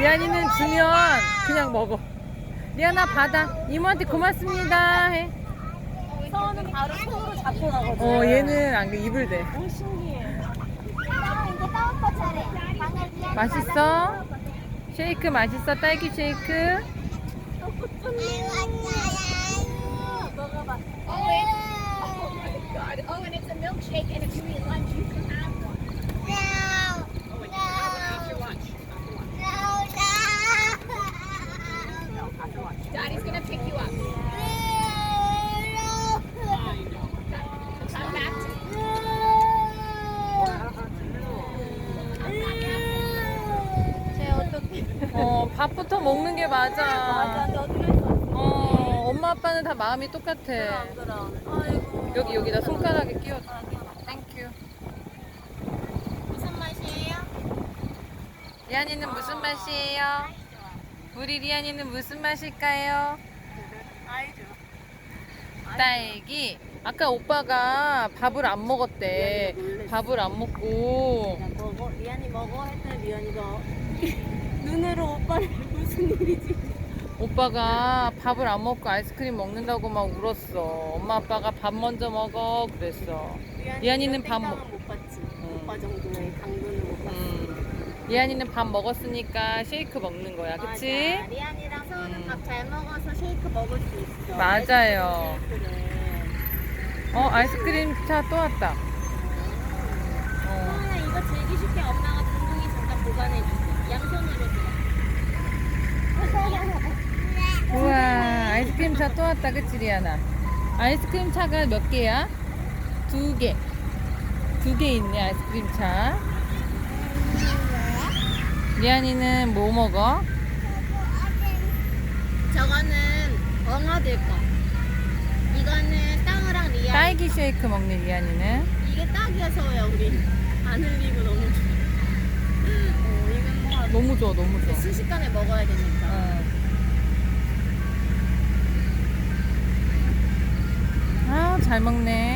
리안이는 주면 그냥 먹어. 리안아 받아. 이모한테 고맙습니다. 해. 서원은 바로 손으로 잡고 가거든. 어 얘는 안 그래 입을 대. 너무 신기해. 이제 따오빠 차례. 방을 맛있어? 쉐이크 맛있어? 딸기 쉐이크? 먹어봐. 어 밥부터 먹는 게 맞아. 맞아. 근데 어떻게 했어? 어 엄마 아빠는 다 마음이 똑같아. 그럼 그럼. 아이고. 여기 여기다 손가락에 끼워. 아, 귀여워. 땡큐. 무슨 맛이에요? 리안이는 무슨 맛이에요? 우리 리안이는 무슨 맛일까요? 아이죠. 딸기. 아까 오빠가 밥을 안 먹었대. 밥을 안 먹고 먹어. 리안이 먹어 했더니 리안이가 눈으로 오빠를 무슨 일이지? 오빠가 밥을 안 먹고 아이스크림 먹는다고 막 울었어. 엄마 아빠가 밥 먼저 먹어 그랬어. 리안이는 밥 먹- 못 봤지. 음. 오빠 정도의 강도는 못 봤지. 음. 리안이는 밥 먹었으니까 쉐이크 먹는 거야, 그치? 맞아. 리안이랑 서우는 음. 밥 잘 먹어서 쉐이크 먹을 수 있어. 맞아요. 어 아이스크림 차 또 왔다. 어. 서우야 이거 들기 쉽게 엄마가 둥둥이 잠깐 보관해 줄게. 우와 아이스크림 차 또 왔다, 그치 리안아? 아이스크림 차가 몇 개야? 두 개. 두 개 있네 아이스크림 차. 리안이는 뭐 먹어? 저거는 엉아들 거. 이거는 땅우랑 리안. 딸기 쉐이크 먹는 리안이는. 이게 딱이어서요 우리 안 흘리 너무 좋아, 너무 좋아. 순식간에 먹어야 되니까. 어. 아, 잘 먹네.